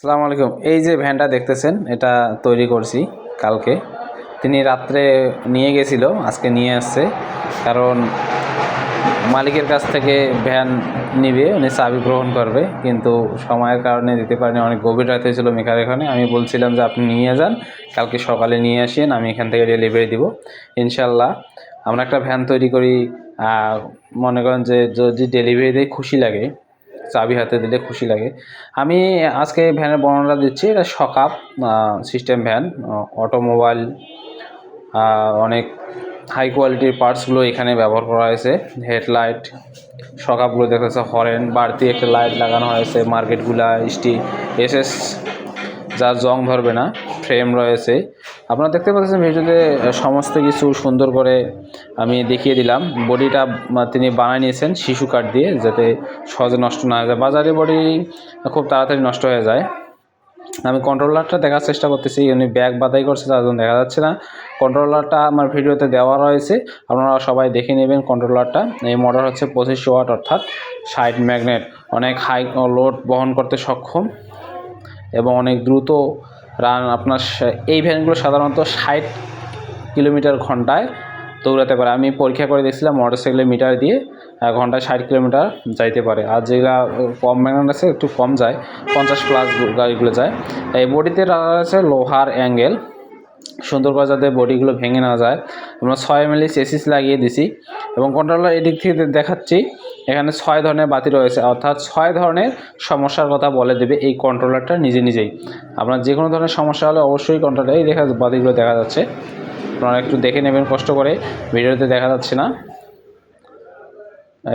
সালাম আলাইকুম। এই যে ভ্যানটা দেখতেছেন, এটা তৈরি করছি কালকে। তিনি রাত্রে নিয়ে গেছিল, আজকে নিয়ে আসছে। কারণ মালিকের কাছ থেকে ভ্যান নিবে, উনি চাবি গ্রহণ করবে। কিন্তু সময়ের কারণে দিতে পারেনি, অনেক গভীর রাত হয়েছিল মেকার এখানে। আমি বলছিলাম যে, আপনি নিয়ে যান, কালকে সকালে নিয়ে আসেন, আমি এখান থেকে ডেলিভারি দিব। ইনশাল্লাহ আমরা একটা ভ্যান তৈরি করি মনে করেন যে যদি ডেলিভারি দেয়, খুশি লাগে। চাবি হাতে দিলে খুশি লাগে। আমি আজকে ভ্যানের বর্ণনা দিচ্ছি, এটা সকাপ সিস্টেম ভ্যান অটোমোবাইল অনেক হাই কোয়ালিটির পার্টসগুলো এখানে ব্যবহার করা হয়েছে। হেডলাইট সকাপগুলো দেখা যাচ্ছে হরেন বাড়তি একটা লাইট লাগানো হয়েছে মার্কেটগুলা স্টি এসএস যার জং ধরবে না ফ্রেম রয়েছে। আপনারা দেখতে পাচ্ছেন ভিডিওতে সমস্ত কিছু সুন্দর করে আমি দেখিয়ে দিলাম। বডিটা তিনি বানিয়ে নিয়েছেন শিশু কাঠ দিয়ে, যাতে সহজে নষ্ট না হয়ে যায়। বাজারে বডি খুব তাড়াতাড়ি নষ্ট হয়ে যায়। আমি কন্ট্রোলারটা দেখার চেষ্টা করতেছি, উনি ব্যাগ বাদাই করছে, তার জন্য দেখা যাচ্ছে না। কন্ট্রোলারটা আমার ভিডিওতে দেওয়া রয়েছে। আপনারা সবাই দেখে নেবেন কন্ট্রোলারটা এই মডেল হচ্ছে পঁচিশ ওয়াট, অর্থাৎ সাইড ম্যাগনেট অনেক হাই লোড বহন করতে সক্ষম। এবং অনেক দ্রুত রান আপনার এই ভ্যানগুলো সাধারণত ষাট কিলোমিটার ঘন্টায় দৌড়াতে পারে। আমি পরীক্ষা করে দেখছিলাম মোটরসাইকেলের মিটার দিয়ে ঘন্টায় ষাট কিলোমিটার যাইতে পারে। আর যেগুলা কম ম্যাগনেট আছে, একটু কম যায়, পঞ্চাশ প্লাস গাড়িগুলো যায়। এই বডিতে আছে লোহার অ্যাঙ্গেল সুন্দর করে যাতে বডিগুলো ভেঙে না যায়। আমরা ছয় মিলি চেসিস লাগিয়ে দিছি এবং কন্ট্রোলার এদিক থেকে দেখাচ্ছি। এখানে ছয় ধরনের বাতি রয়েছে, অর্থাৎ ছয় ধরনের সমস্যার কথা বলে দেবে এই কন্ট্রোলারটা নিজে নিজেই। আপনার যে কোনো ধরনের সমস্যা হলে অবশ্যই কন্ট্রোলার এই দেখা বাতিগুলো দেখা যাচ্ছে। আপনারা একটু দেখে নেবেন কষ্ট করে, ভিডিওতে দেখা যাচ্ছে না।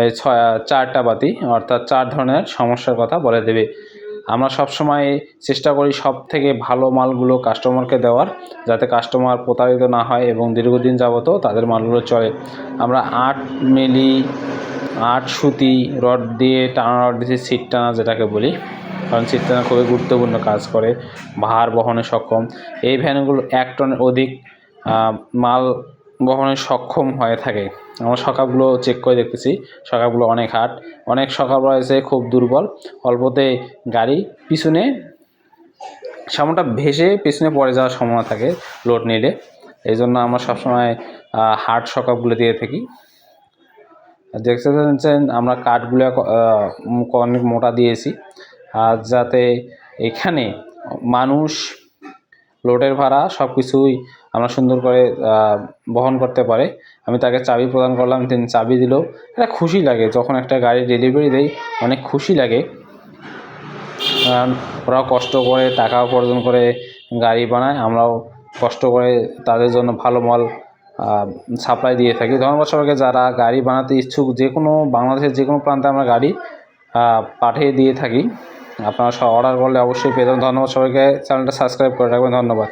এই ছয় চারটা বাতি, অর্থাৎ চার ধরনের সমস্যার কথা বলে দেবে। আমরা সবসময় চেষ্টা করি সব থেকে ভালো মালগুলো কাস্টমারকে দেওয়ার, যাতে কাস্টমার প্রতারিত না হয় এবং দীর্ঘদিন যাবতও তাদের মালগুলো চলে। আমরা আট মিলি, আট সুতি রড দিয়ে টানা রড দিয়েছি সিট টানা যেটাকে বলি, কারণ সিট টানা খুবই গুরুত্বপূর্ণ কাজ করে, ভার বহনে সক্ষম। এই ভ্যানগুলো এক টনের অধিক মাল বহনে সক্ষম হয়ে থাকে। আমরা সকাপগুলো চেক করে দেখতেছি। সকাপগুলো অনেক হাট অনেক সকাপ রয়েছে খুব দুর্বল। অল্পতে গাড়ি পিছনে, সামনটা ভেসে পিছনে পড়ে যাওয়ার সম্ভাবনা থাকে লোড নিলে। এই জন্য আমরা সবসময় হার্ড সকাপগুলো দিয়ে থাকি। দেখতে আমরা কাঠগুলো অনেক মোটা দিয়েছি। আর যাতে এখানে মানুষ লোডের ভাড়া সব কিছুই আমরা সুন্দর করে বহন করতে পারে। আমি তাকে চাবি প্রদান করলাম, তিনি চাবি দিল। এটা খুশি লাগে, যখন একটা গাড়ি ডেলিভারি দেয়, অনেক খুশি লাগে। কারণ ওরাও কষ্ট করে টাকা উপার্জন করে গাড়ি বানায়, আমরাও কষ্ট করে তাদের জন্য ভালো মাল সাপ্লাই দিয়ে থাকি। ধন্যবাদ সবাইকে, যারা গাড়ি বানাতে ইচ্ছুক যে কোনো বাংলাদেশের যে কোনো প্রান্তে আমরা গাড়ি পাঠিয়ে দিয়ে থাকি। আপনারা অর্ডার করলে অবশ্যই যাবেন। ধন্যবাদ সবাইকে। চ্যানেলটা সাবস্ক্রাইব করে রাখবেন। ধন্যবাদ।